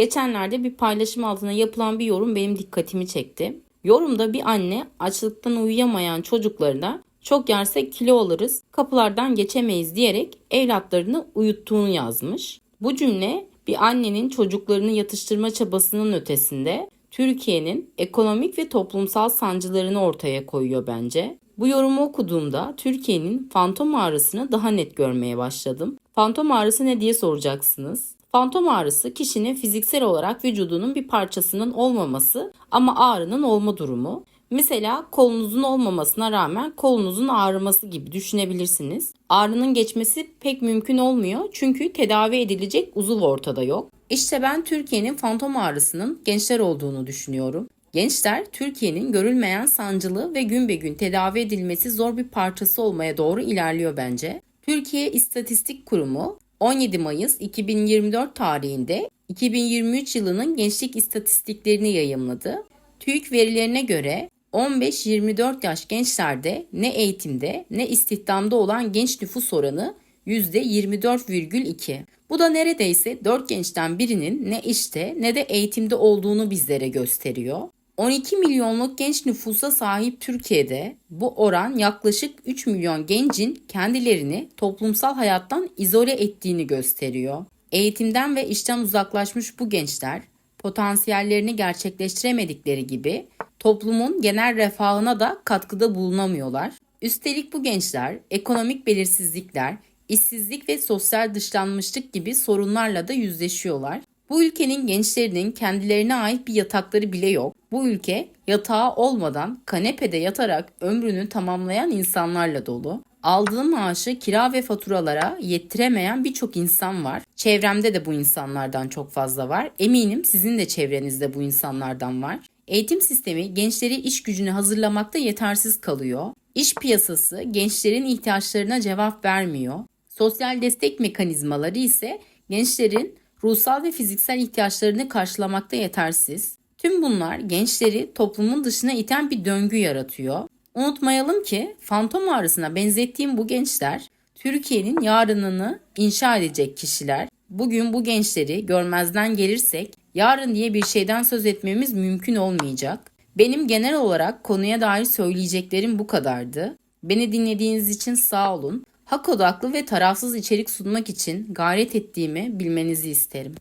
Geçenlerde bir paylaşım altına yapılan bir yorum benim dikkatimi çekti. Yorumda bir anne açlıktan uyuyamayan çocuklarına çok yersek kilo alırız, kapılardan geçemeyiz diyerek evlatlarını uyuttuğunu yazmış. Bu cümle bir annenin çocuklarını yatıştırma çabasının ötesinde Türkiye'nin ekonomik ve toplumsal sancılarını ortaya koyuyor bence. Bu yorumu okuduğumda Türkiye'nin fantom ağrısını daha net görmeye başladım. Fantom ağrısı ne diye soracaksınız. Fantom ağrısı kişinin fiziksel olarak vücudunun bir parçasının olmaması ama ağrının olma durumu. Mesela kolunuzun olmamasına rağmen kolunuzun ağrıması gibi düşünebilirsiniz. Ağrının geçmesi pek mümkün olmuyor çünkü tedavi edilecek uzuv ortada yok. İşte ben Türkiye'nin fantom ağrısının gençler olduğunu düşünüyorum. Gençler Türkiye'nin görülmeyen sancılı ve gün be gün tedavi edilmesi zor bir parçası olmaya doğru ilerliyor bence. Türkiye İstatistik Kurumu 17 Mayıs 2024 tarihinde 2023 yılının gençlik istatistiklerini yayımladı. TÜİK verilerine göre 15-24 yaş gençlerde ne eğitimde ne istihdamda olan genç nüfus oranı %24,2. Bu da neredeyse 4 gençten birinin ne işte ne de eğitimde olduğunu bizlere gösteriyor. 12 milyonluk genç nüfusa sahip Türkiye'de bu oran yaklaşık 3 milyon gencin kendilerini toplumsal hayattan izole ettiğini gösteriyor. Eğitimden ve işten uzaklaşmış bu gençler potansiyellerini gerçekleştiremedikleri gibi toplumun genel refahına da katkıda bulunamıyorlar. Üstelik bu gençler ekonomik belirsizlikler, işsizlik ve sosyal dışlanmışlık gibi sorunlarla da yüzleşiyorlar. Bu ülkenin gençlerinin kendilerine ait bir yatakları bile yok. Bu ülke yatağı olmadan kanepede yatarak ömrünü tamamlayan insanlarla dolu. Aldığı maaşı kira ve faturalara yettiremeyen birçok insan var. Çevremde de bu insanlardan çok fazla var. Eminim sizin de çevrenizde bu insanlardan var. Eğitim sistemi gençleri iş gücüne hazırlamakta yetersiz kalıyor. İş piyasası gençlerin ihtiyaçlarına cevap vermiyor. Sosyal destek mekanizmaları ise gençlerin ruhsal ve fiziksel ihtiyaçlarını karşılamakta yetersiz. Tüm bunlar gençleri toplumun dışına iten bir döngü yaratıyor. Unutmayalım ki fantom ağrısına benzettiğim bu gençler Türkiye'nin yarınını inşa edecek kişiler. Bugün bu gençleri görmezden gelirsek yarın diye bir şeyden söz etmemiz mümkün olmayacak. Benim genel olarak konuya dair söyleyeceklerim bu kadardı. Beni dinlediğiniz için sağ olun. Hak odaklı ve tarafsız içerik sunmak için gayret ettiğimi bilmenizi isterim.